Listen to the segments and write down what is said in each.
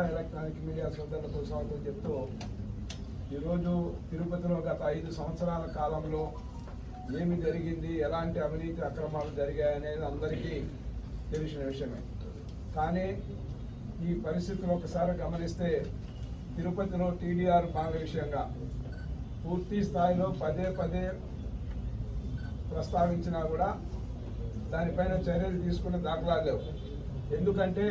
Electronic media సోదరులకు స్వాగతం చెప్తూ ఈరోజు తిరుపతిలో గత ఐదు సంవత్సరాల కాలంలో ఏమి జరిగింది ఎలాంటి అవినీతి అక్రమాలు జరిగాయనేది అందరికీ తెలిసిన విషయమే. కానీ ఈ పరిస్థితులు ఒకసారి గమనిస్తే తిరుపతిలో టీడీఆర్ బాంగ విషయంగా పూర్తి స్థాయిలో పదే పదే ప్రస్తావించినా కూడా దానిపైన చర్యలు తీసుకునే దాఖలా లేవు. ఎందుకంటే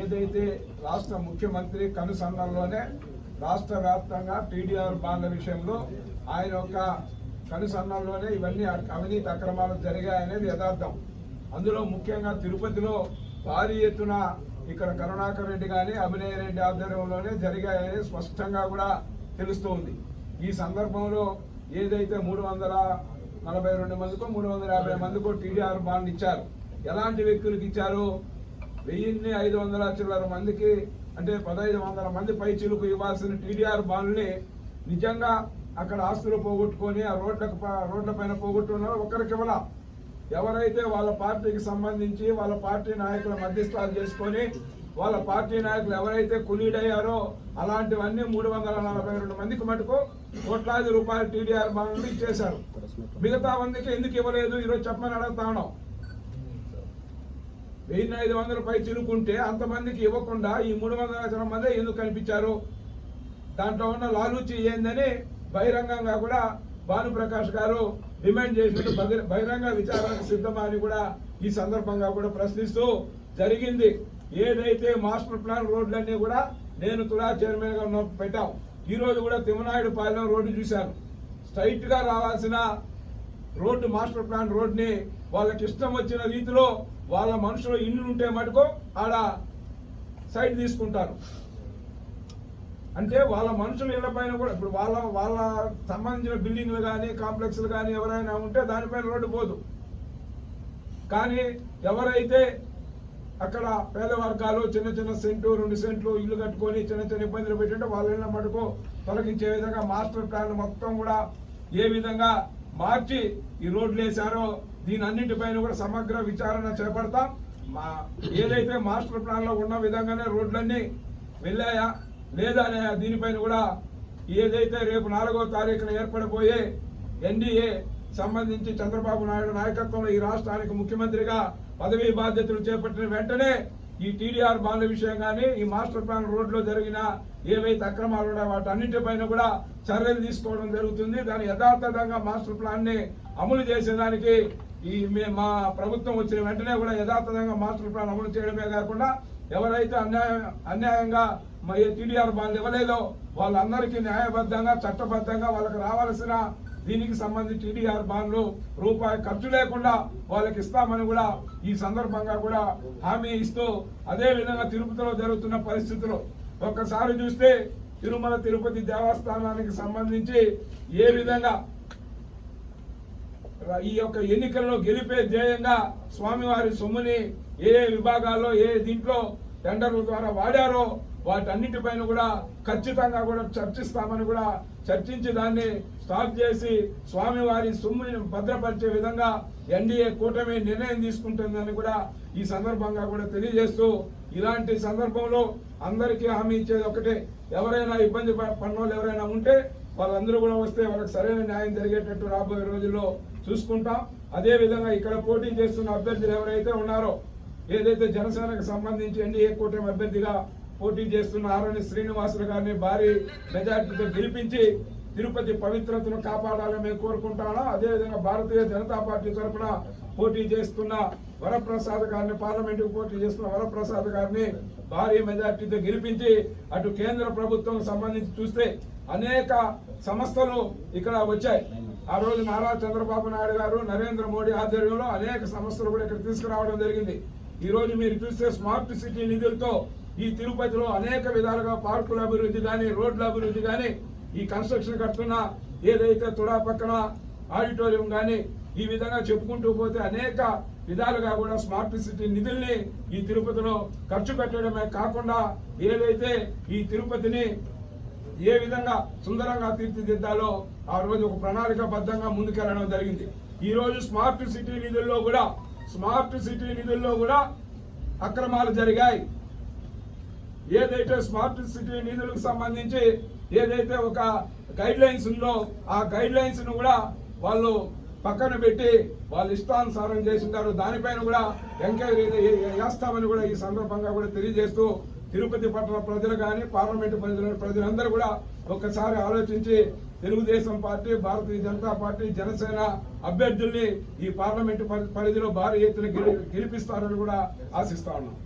ఏదైతే రాష్ట్ర ముఖ్యమంత్రి కనుసన్నల్లోనే రాష్ట్ర వ్యాప్తంగా టీడీఆర్ బాండ్ల విషయంలో ఆయన యొక్క కనుసన్నల్లోనే ఇవన్నీ అవినీతి అక్రమాలు జరిగాయనేది యథార్థం. అందులో ముఖ్యంగా తిరుపతిలో భారీ ఎత్తున ఇక్కడ కరుణాకర్ రెడ్డి కానీ అభినయ రెడ్డి ఆధ్వర్యంలోనే జరిగాయని స్పష్టంగా కూడా తెలుస్తోంది. ఈ సందర్భంలో ఏదైతే మూడు వందల నలభై రెండు మందికో మూడు వందల యాభై మందికో టీడీఆర్ బాండ్ ఇచ్చారు. ఎలాంటి వ్యక్తులకు ఇచ్చారు? వెయ్యిన్ని ఐదు వందల చిల్లర మందికి అంటే పదహైదు వందల మంది పై చిలుకు ఇవ్వాల్సిన టీడీఆర్ బాండ్ని నిజంగా అక్కడ ఆస్తులు పోగొట్టుకొని ఆ రోడ్లకు రోడ్ల పైన పోగొట్టుకున్నారో ఒకరికి ఇవ్వాల. ఎవరైతే వాళ్ళ పార్టీకి సంబంధించి వాళ్ళ పార్టీ నాయకుల మధ్యస్థాలు చేసుకొని వాళ్ళ పార్టీ నాయకులు ఎవరైతే కులీడయ్యారో అలాంటివన్నీ మూడు వందల నలభై రెండు మందికి మటుకు కోట్లాది రూపాయలు టీడీఆర్ బాండ్లు ఇచ్చేశారు. మిగతా మందికి ఎందుకు ఇవ్వలేదు? ఈరోజు చెప్పమని అడుగుతా ఉన్నాం. వెయ్యి ఐదు వందల పై చిరుకుంటే అంతమందికి ఇవ్వకుండా ఈ మూడు వందల లక్షల మంది ఎందుకు కనిపించారు? దాంట్లో ఉన్న లాలూచి ఏందని బహిరంగంగా కూడా భానుప్రకాష్ గారు డిమాండ్ చేసినట్టు బహిరంగ విచారణకు సిద్ధమా అని కూడా ఈ సందర్భంగా కూడా ప్రశ్నిస్తూ జరిగింది. ఏదైతే మాస్టర్ ప్లాన్ రోడ్లన్నీ కూడా నేను తులా చైర్మన్గా పెట్టాం. ఈ రోజు కూడా తిమ్మనాయుడు పాలెం రోడ్డు చూశాను. స్ట్రైట్గా రావాల్సిన రోడ్డు మాస్టర్ ప్లాన్ రోడ్ని వాళ్ళకి ఇష్టం వచ్చిన రీతిలో వాళ్ళ మనుషులు ఇల్లు ఉంటే మటుకో ఆడ సైడ్ తీసుకుంటారు. అంటే వాళ్ళ మనుషుల ఇళ్ళ పైన కూడా ఇప్పుడు వాళ్ళ వాళ్ళ సంబంధించిన బిల్డింగ్లు కానీ కాంప్లెక్స్లు కానీ ఎవరైనా ఉంటే దానిపైన రోడ్డు పోదు. కానీ ఎవరైతే అక్కడ పేద వర్గాలు చిన్న చిన్న సెంటు రెండు సెంట్లు ఇల్లు కట్టుకొని చిన్న చిన్న ఇబ్బందులు పెట్టింటే వాళ్ళ ఇళ్ళ మటుకు తొలగించే విధంగా మాస్టర్ ప్లాన్ మొత్తం కూడా ఏ విధంగా మార్చి ఈ రోడ్లు వేశారో దీని అన్నింటిపైన కూడా సమగ్ర విచారణ చేపడతాం. మా ఏదైతే మాస్టర్ ప్లాన్లో ఉన్న విధంగానే రోడ్లన్నీ వెళ్ళాయా లేదా అనే దీనిపైన కూడా ఏదైతే రేపు నాలుగో తారీఖున ఏర్పడబోయే ఎన్డీఏ సంబంధించి చంద్రబాబు నాయుడు నాయకత్వంలో ఈ రాష్ట్రానికి ముఖ్యమంత్రిగా పదవీ బాధ్యతలు చేపట్టిన వెంటనే ఈ టీడీఆర్ బాండ్ల విషయం కానీ ఈ మాస్టర్ ప్లాన్ రోడ్లో జరిగిన ఏవైతే అక్రమాలు ఉన్నాయో వాటన్నింటిపైన కూడా చర్యలు తీసుకోవడం జరుగుతుంది. దాని యథార్థంగా మాస్టర్ ప్లాన్ని అమలు చేసేదానికి ఈ మే- మా ప్రభుత్వం వచ్చిన వెంటనే కూడా యథార్థంగా మాస్టర్ ప్లాన్ అమలు చేయడమే కాకుండా ఎవరైతే అన్యాయం అన్యాయంగా మా టీడీఆర్ బాండ్లు ఇవ్వలేదో వాళ్ళందరికీ న్యాయబద్ధంగా చట్టబద్ధంగా వాళ్ళకి రావాల్సిన దీనికి సంబంధించి టీడీఆర్ బాండ్లు రూపాయి ఖర్చు లేకుండా వాళ్ళకి ఇస్తామని కూడా ఈ సందర్భంగా కూడా హామీ ఇస్తూ అదే విధంగా తిరుపతిలో జరుగుతున్న పరిస్థితులు. ఒక్కసారి చూస్తే తిరుమల తిరుపతి దేవస్థానానికి సంబంధించి ఏ విధంగా ఈ యొక్క ఎన్నికల్లో గెలిపే ధ్యేయంగా స్వామివారి సొమ్ముని ఏ ఏ విభాగాల్లో ఏ దీంట్లో టెండర్ల ద్వారా వాడారో వాటన్నిటిపైన కూడా ఖచ్చితంగా కూడా చర్చిస్తామని కూడా చర్చించి దాన్ని స్టాప్ చేసి స్వామివారి సొమ్ముని భద్రపరిచే విధంగా ఎన్డీఏ కూటమి నిర్ణయం తీసుకుంటుందని కూడా ఈ సందర్భంగా కూడా తెలియజేస్తూ ఇలాంటి సందర్భంలో అందరికీ హామీ ఇచ్చేది ఒకటే. ఎవరైనా ఇబ్బంది ప- ఎవరైనా ఉంటే వాళ్ళందరూ కూడా వస్తే వాళ్ళకి సరైన న్యాయం జరిగేటట్టు రాబోయే రోజుల్లో చూసుకుంటాం. అదేవిధంగా ఇక్కడ పోటీ చేస్తున్న అభ్యర్థులు ఎవరైతే ఉన్నారో ఏదైతే జనసేనకు సంబంధించి ఎన్డీఏ కూటమి అభ్యర్థిగా పోటీ చేస్తున్న ఆరణి శ్రీనివాసులు గారిని భారీ మెజార్టీతో గెలిపించి తిరుపతి పవిత్రతను కాపాడాలని మేము కోరుకుంటాను అదేవిధంగా భారతీయ జనతా పార్టీ తరఫున పోటీ చేస్తున్న వరప్రసాద్ గారిని పార్లమెంటుకు పోటీ చేస్తున్న వరప్రసాద్ గారిని భారీ మెజార్టీతో గెలిపించి అటు కేంద్ర ప్రభుత్వం సంబంధించి చూస్తే అనేక సంస్థలు ఇక్కడ వచ్చాయి. ఆ రోజు నారా చంద్రబాబు నాయుడు గారు నరేంద్ర మోడీ ఆధ్వర్యంలో అనేక సంస్థలు కూడా ఇక్కడ తీసుకురావడం జరిగింది. ఈ రోజు మీరు చూస్తే స్మార్ట్ సిటీ నిధులతో ఈ తిరుపతిలో అనేక విధాలుగా పార్కుల అభివృద్ధి కానీ రోడ్ల అభివృద్ధి కానీ ఈ కన్స్ట్రక్షన్ కడుతున్న ఏదైతే తుడా పక్కన ఆడిటోరియం కానీ ఈ విధంగా చెప్పుకుంటూ పోతే అనేక విధాలుగా కూడా స్మార్ట్ సిటీ నిధుల్ని ఈ తిరుపతిలో ఖర్చు పెట్టడమే కాకుండా ఏదైతే ఈ తిరుపతిని ఏ విధంగా సుందరంగా తీర్చిదిద్దాలో ఆ రోజు ఒక ప్రణాళికబద్ధంగా ముందుకెళ్ళడం జరిగింది. ఈ రోజు స్మార్ట్ సిటీ నిధుల్లో కూడా స్మార్ట్ సిటీ నిధుల్లో కూడా అక్రమాలు జరిగాయి. ఏదైతే స్మార్ట్ సిటీ నిధులకు సంబంధించి ఏదైతే ఒక గైడ్ లైన్స్ ఉందో ఆ గైడ్ లైన్స్ను కూడా వాళ్ళు పక్కన పెట్టి వాళ్ళు ఇష్టానుసారం చేసింటారు. దానిపైన కూడా ఎంక్వైరీ వేస్తామని కూడా ఈ సందర్భంగా కూడా తెలియజేస్తూ తిరుపతి పట్టణ ప్రజలు కానీ పార్లమెంటు ప్రజలు ప్రజలందరూ కూడా ఒక్కసారి ఆలోచించి తెలుగుదేశం పార్టీ భారతీయ జనతా పార్టీ జనసేన అభ్యర్థుల్ని ఈ పార్లమెంటు పరి- పరిధిలో భారీ ఎత్తున గెలి- గెలిపిస్తారని కూడా ఆశిస్తా ఉన్నాం.